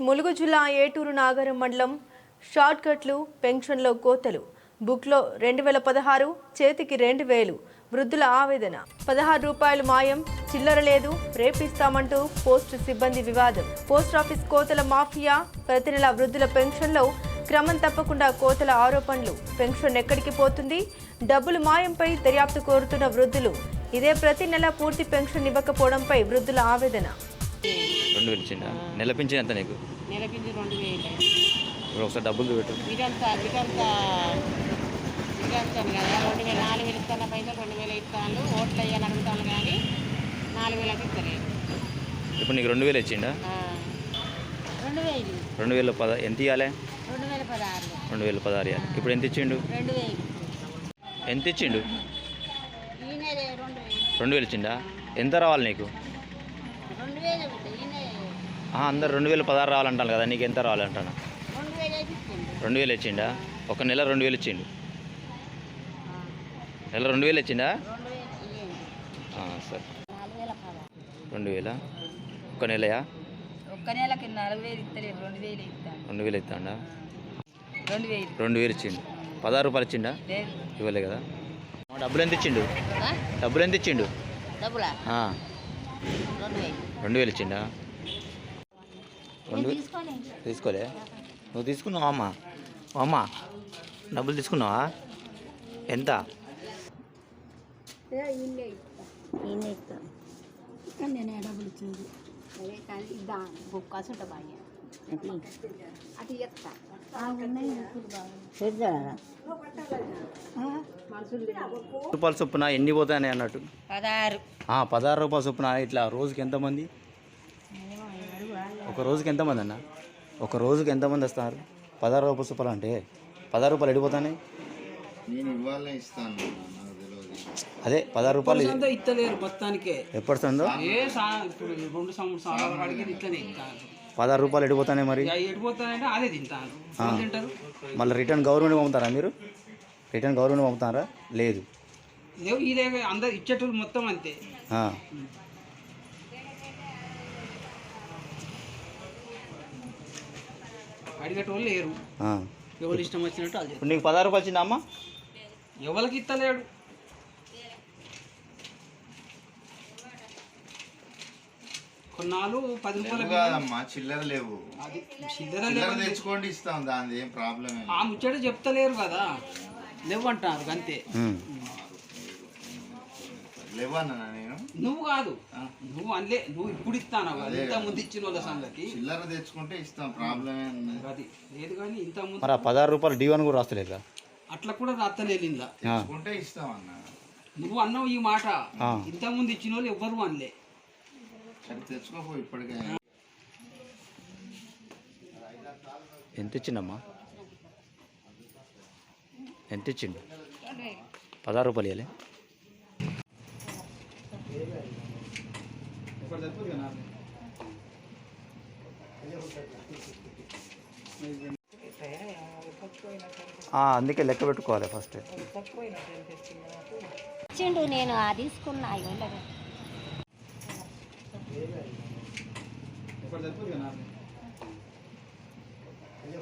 ములుగు జిల్లా ఏటూరు నాగరం మండలం షార్ట్కట్లు పెన్షన్లో కోతలు. బుక్లో రెండు వేల పదహారు చేతికి రెండు వేలు. వృద్ధుల ఆవేదన. పదహారు రూపాయలు మాయం చిల్లర లేదు రేపిస్తామంటూ పోస్ట్ సిబ్బంది వివాదం. పోస్ట్ ఆఫీస్ కోతల మాఫియా ప్రతి నెల వృద్ధుల పెన్షన్లో క్రమం తప్పకుండా కోతల ఆరోపణలు. పెన్షన్ ఎక్కడికి పోతుంది? డబ్బులు మాయంపై దర్యాప్తు కోరుతున్న వృద్ధులు. ఇదే ప్రతి నెల పూర్తి పెన్షన్ ఇవ్వకపోవడంపై వృద్ధుల ఆవేదన. రెండు వేలు ఇచ్చిండా నెల పింఛన్ ఎంత నీకు? నెలకించి రెండు వేలు. ఇప్పుడు ఒకసారి డబ్బులు పెట్టు ఇదంతా ఇదంతా ఇదంతాను కదా. రెండు వేలు నాలుగు వేలు ఇస్తాను పైసలు రెండు వేలు ఇస్తాను ఓట్లు వేయాలని అడుగుతాను కానీ నాలుగు వేలకు ఇస్తలేదు. ఇప్పుడు నీకు రెండు వేలు ఇచ్చిండా. రెండు వేలు. రెండు వేల పద ఎంత ఇవ్వాలి రెండు వేల పదహారు. రెండు వేల పదహారు ఇవ్వాలి ఇప్పుడు ఎంత ఇచ్చిండు? రెండు వేలు. ఎంత ఇచ్చిండు? రెండు వేలు ఇచ్చిండా? ఎంత రావాలి నీకు? అందరు రెండు వేల పదహారు రావాలంటాను కదా నీకు ఎంత రావాలంటాను? రెండు వేలు ఇచ్చిండు. ఒక నెల రెండు వేలు ఇచ్చిండు. నెల రెండు వేలు ఇచ్చిండా? సరే. రెండు వేల? ఒక నెలయా? ఒక్క నెలకి నాలుగు వేలు ఇస్తలేదు రెండు వేలు ఇస్తాను రెండు వేలు ఇస్తాడా? రెండు వేలు. రెండు వేలు ఇచ్చిండు. పదహారు రూపాయలు ఇచ్చిండా? ఇవ్వలే కదా. డబ్బులు ఎంత ఇచ్చిండు? డబ్బులు ఎంత ఇచ్చిండు? డబ్బులా? రెండు వేలు రెండు వేలు? ఇచ్చిండా రెండు తీసుకోలే. నువ్వు తీసుకున్నావా అమ్మ? అమ్మ డబ్బులు తీసుకున్నావా? ఎంత? డబ్బులు ఇచ్చింది. రూపాయల చొప్పున ఎన్ని పోతాయని అన్నట్టు? పదహారు. ఆ, పదహారు రూపాయల చొప్పున ఇట్లా రోజుకి ఎంతమంది ఒక రోజుకి ఎంతమంది అన్న? ఒక రోజుకి ఎంతమంది వస్తారు? పదహారు రూపాయల చొప్పున అంటే పదహారు రూపాయలు ఎడిపోతానే నేను ఇవాళ ఇస్తాను నాకు తెలియదు అదే పదహారు రూపాయలు ఇస్తలేరు మొత్తానికే. ఇప్పుడు రెండు సంవత్సరాల ఇట్లనే పదహారు రూపాయలు ఎడిపోతానే మరి? అదే తింటాను తింటారు? మళ్ళీ రిటర్న్ గవర్నమెంట్ పంపుతారా మీరు? రిటర్న్ గవర్నమెంట్ పంపుతారా? లేదు. ఇదే ఇదే అందరు ఇచ్చేటోళ్ళు మొత్తం అంతే. అడిగేటోళ్ళు లేరు. ఎవరు ఇష్టం వచ్చినట్టు నీకు పదహారు రూపాయలు వచ్చిందా అమ్మ. ఎవరికి ఇస్తలేడు. కొన్నాళ్ళు పది రూపాయలు కాదమ్మా చిల్లర లేవు. అది చిల్లర చిల్లర లేవు. తెచ్చుకోండి ఇస్తాం దాని ఏం ప్రాబ్లం ఆ ముచ్చట చెప్తలేరు కదా. లేవు అంటారు అంతే. లేవు అన్నా నేను? నువ్వు కాదు. నువ్వు అనలే నువ్వు ఇప్పుడు ఇస్తాను అదే ఇంత ముందు ఇచ్చిన వాళ్ళ సంగతి. చిల్లర తెచ్చుకుంటే ఇస్తాం ప్రాబ్లం? అది లేదు కానీ ఇంత ముందు మరి ఆ పదహారు రూపాయలు డీవన్ కూడా రాస్తలేదా అట్లా కూడా రాత్తలేదు ఇందా. తెచ్చుకుంటే ఇస్తాం అన్న. నువ్వు అన్నావు ఈ మాట. ఇంత ముందు ఇచ్చిన వాళ్ళు ఎవ్వరు అనలే. తెచ్చుకోపో ఇప్పటికే. ఎంత ఇచ్చిండమ్మా? ఎంత ఇచ్చిండు? పదహారు రూపాయలు ఇవ్వాలి అందుకే లెక్క పెట్టుకోవాలి ఫస్ట్. ఇచ్చిండు నేను ఆ తీసుకున్నా అయ్యో ఇప్పుడు